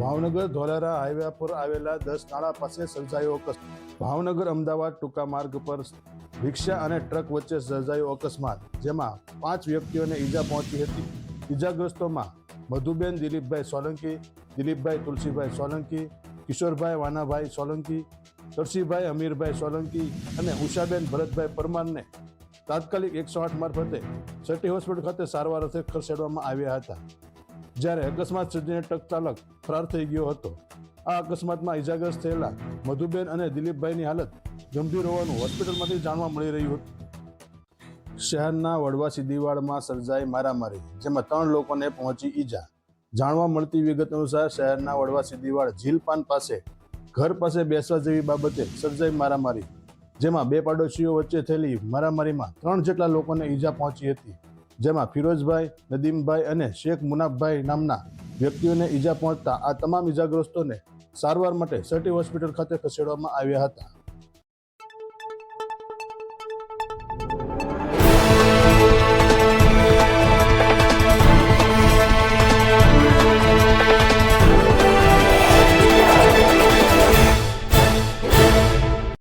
Bhavnagar Dholera highway પર આવેલા દસ નાળા પાસે સર્જાયો અકસ્માત. ભાવનગર અમદાવાદ ટૂંકા માર્ગ પર રિક્ષા અને ટ્રક વચ્ચે સર્જાયો અકસ્માત, જેમાં પાંચ વ્યક્તિઓને ઈજા પહોંચી હતી. ઈજાગ્રસ્તોમાં મધુબેન દિલીપભાઈ સોલંકી, દિલીપભાઈ તુલસીભાઈ સોલંકી, કિશોરભાઈ વાનાભાઈ સોલંકી, તરસીભાઈ અમીરભાઈ સોલંકી અને ઉષાબેન ભરતભાઈ પરમારને તાત્કાલિક એકસો આઠ મારફતે સટી હોસ્પિટલ ખાતે સારવાર અર્થે ખસેડવામાં આવ્યા હતા. જ્યારે અકસ્માત સર્જીને ટ્રક ચાલક ફરાર થઈ ગયો હતો. આ અકસ્માતમાં ઇજાગ્રસ્ત થયેલા મધુબેન અને દિલીપભાઈની હાલત ગંભીર હોવાનું હોસ્પિટલમાંથી જાણવા મળી રહ્યું હતું. શહેરના વડવા દિવાળમાં સર્જાઈ મારામારી, જેમાં ત્રણ લોકોને પહોંચી ઈજા. જાણવા મળતી વિગત અનુસાર શહેરના વડવા દિવાળ ઝીલપાન પાસે, ઘર પાસે બેસવા જેવી બાબતે સર્જાઈ મારામારી, જેમાં બે પાડોશીઓ વચ્ચે થયેલી મારામારીમાં ત્રણ જેટલા લોકોને ઈજા પહોંચી હતી. જેમાં ફિરોજભાઈ, નદીમભાઈ અને શેખ મુનાફભાઈ નામના વ્યક્તિઓને ઈજા પહોંચતા આ તમામ ઈજાગ્રસ્તોને સારવાર માટે સટી હોસ્પિટલ ખાતે ખસેડવામાં આવ્યા હતા.